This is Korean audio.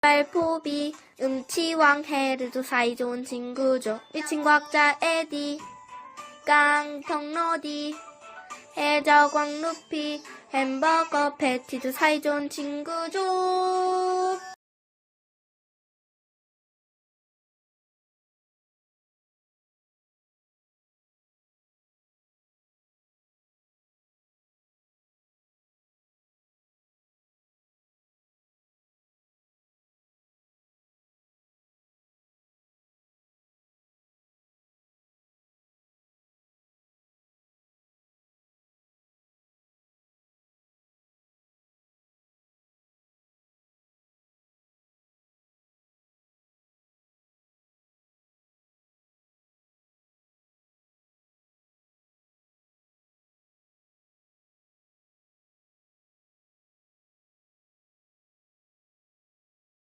발포비 음치왕 헤르도 사이좋은 친구죠. 미친 과학자 에디 깡통로디 해적왕 루피 햄버거 패티도 사이좋은 친구죠.